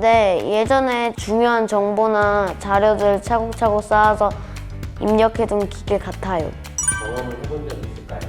네, 예전에 중요한 정보나 자료들 차곡차곡 쌓아서 입력해둔 기계 같아요. 경험을 해본 적 있을까요?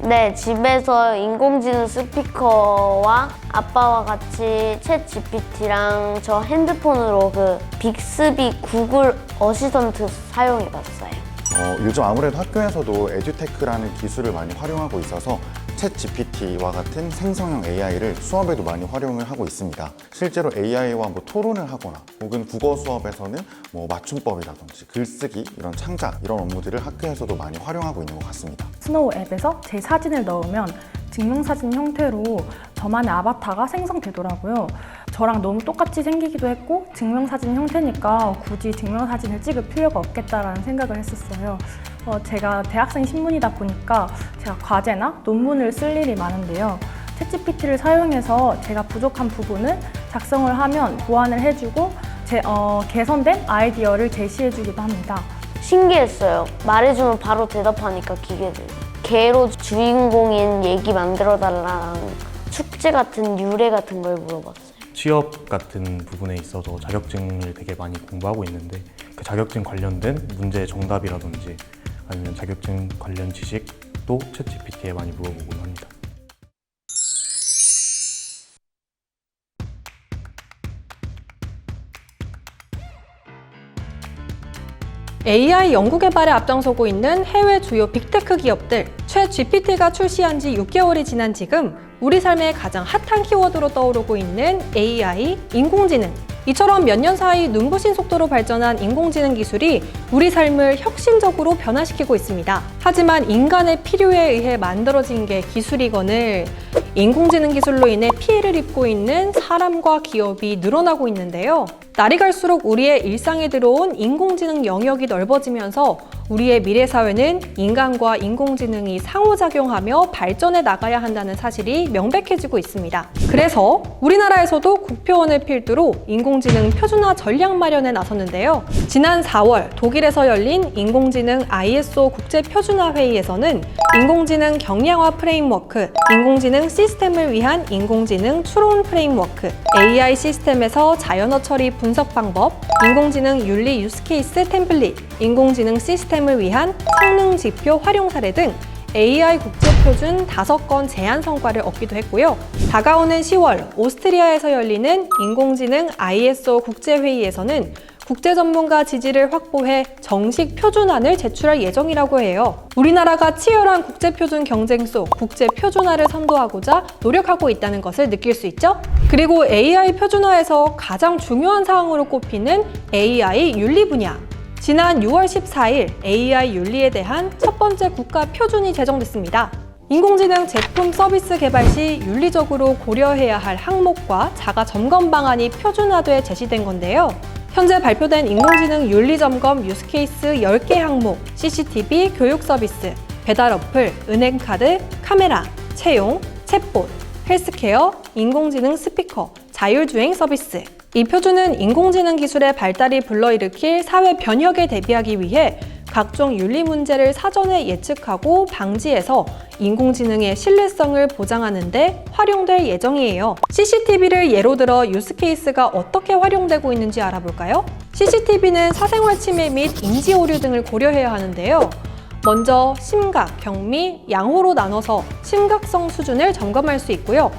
네, 집에서 인공지능 스피커와 아빠와 같이 챗 GPT랑 저 핸드폰으로 그 빅스비 구글 어시스턴트 사용해봤어요. 어, 요즘 아무래도 학교에서도 에듀테크라는 기술을 많이 활용하고 있어서 챗 GPT와 같은 생성형 AI를 수업에도 많이 활용을 하고 있습니다. 실제로 AI와 뭐 토론을 하거나 혹은 국어 수업에서는 뭐 맞춤법이라든지 글쓰기 이런 창작 이런 업무들을 학교에서도 많이 활용하고 있는 것 같습니다. 스노우 앱에서 제 사진을 넣으면 증명사진 형태로 저만의 아바타가 생성되더라고요. 저랑 너무 똑같이 생기기도 했고 증명사진 형태니까 굳이 증명사진을 찍을 필요가 없겠다라는 생각을 했었어요. 어, 제가 대학생 신분이다 보니까 제가 과제나 논문을 쓸 일이 많은데요. 챗GPT를 사용해서 제가 부족한 부분을 작성을 하면 보완을 해주고 제, 어, 개선된 아이디어를 제시해주기도 합니다. 신기했어요. 말해주면 바로 대답하니까 기계들. 개로 주인공인 얘기 만들어달라랑 축제 같은 유래 같은 걸 물어봤어요. 취업 같은 부분에 있어서 자격증을 되게 많이 공부하고 있는데 그 자격증 관련된 문제의 정답이라든지 아니면 자격증 관련 지식도 챗 GPT에 많이 물어보곤 합니다. AI 연구 개발에 앞장서고 있는 해외 주요 빅테크 기업들 최 GPT가 출시한 지 6개월이 지난 지금 우리 삶의 가장 핫한 키워드로 떠오르고 있는 AI, 인공지능. 이처럼 몇 년 사이 눈부신 속도로 발전한 인공지능 기술이 우리 삶을 혁신적으로 변화시키고 있습니다. 하지만 인간의 필요에 의해 만들어진 게 기술이거늘 인공지능 기술로 인해 피해를 입고 있는 사람과 기업이 늘어나고 있는데요. 날이 갈수록 우리의 일상에 들어온 인공지능 영역이 넓어지면서 우리의 미래 사회는 인간과 인공지능이 상호작용하며 발전해 나가야 한다는 사실이 명백해지고 있습니다. 그래서 우리나라에서도 국표원을 필두로 인공지능 표준화 전략 마련에 나섰는데요. 지난 4월 독일에서 열린 인공지능 ISO 국제 표준화 회의에서는 인공지능 경량화 프레임워크, 인공지능 시스템을 위한 인공지능 추론 프레임워크, AI 시스템에서 자연어 처리 분석 방법, 인공지능 윤리 유스케이스 템플릿, 인공지능 시스템 을 위한 성능 지표 활용 사례 등 AI 국제 표준 5건 제안 성과를 얻기도 했고요. 다가오는 10월 오스트리아에서 열리는 인공지능 ISO 국제회의에서는 국제 전문가 지지를 확보해 정식 표준안을 제출할 예정이라고 해요. 우리나라가 치열한 국제 표준 경쟁 속 국제 표준화를 선도하고자 노력하고 있다는 것을 느낄 수 있죠? 그리고 AI 표준화에서 가장 중요한 사항으로 꼽히는 AI 윤리 분야. 지난 6월 14일 AI 윤리에 대한 첫 번째 국가 표준이 제정됐습니다. 인공지능 제품 서비스 개발 시 윤리적으로 고려해야 할 항목과 자가 점검 방안이 표준화돼 제시된 건데요. 현재 발표된 인공지능 윤리 점검 유스케이스 10개 항목, CCTV 교육 서비스, 배달 어플, 은행 카드, 카메라, 채용, 챗봇, 헬스케어, 인공지능 스피커, 자율주행 서비스. 이 표준은 인공지능 기술의 발달이 불러일으킬 사회 변혁에 대비하기 위해 각종 윤리 문제를 사전에 예측하고 방지해서 인공지능의 신뢰성을 보장하는 데 활용될 예정이에요. CCTV를 예로 들어 유스케이스가 어떻게 활용되고 있는지 알아볼까요? CCTV는 사생활 침해 및 인지 오류 등을 고려해야 하는데요. 먼저 심각, 경미, 양호로 나눠서 심각성 수준을 점검할 수 있고요.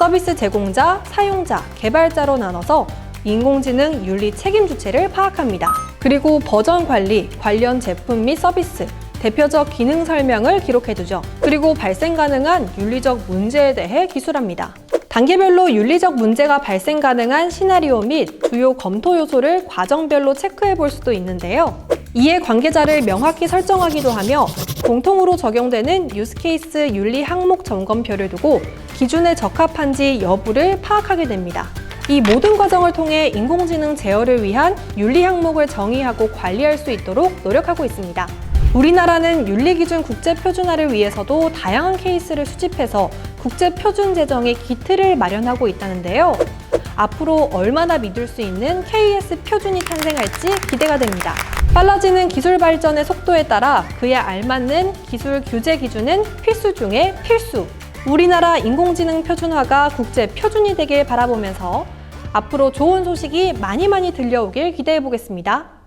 서비스 제공자, 사용자, 개발자로 나눠서 인공지능 윤리 책임 주체를 파악합니다. 그리고 버전 관리, 관련 제품 및 서비스, 대표적 기능 설명을 기록해두죠. 그리고 발생 가능한 윤리적 문제에 대해 기술합니다. 단계별로 윤리적 문제가 발생 가능한 시나리오 및 주요 검토 요소를 과정별로 체크해 볼 수도 있는데요. 이해 관계자를 명확히 설정하기도 하며 공통으로 적용되는 유스케이스 윤리 항목 점검표를 두고 기준에 적합한지 여부를 파악하게 됩니다. 이 모든 과정을 통해 인공지능 제어를 위한 윤리 항목을 정의하고 관리할 수 있도록 노력하고 있습니다. 우리나라는 윤리기준 국제 표준화를 위해서도 다양한 케이스를 수집해서 국제 표준 제정의 기틀을 마련하고 있다는데요. 앞으로 얼마나 믿을 수 있는 KS 표준이 탄생할지 기대가 됩니다. 빨라지는 기술 발전의 속도에 따라 그에 알맞는 기술 규제 기준은 필수 중에 필수. 우리나라 인공지능 표준화가 국제 표준이 되길 바라보면서 앞으로 좋은 소식이 많이 많이 들려오길 기대해 보겠습니다.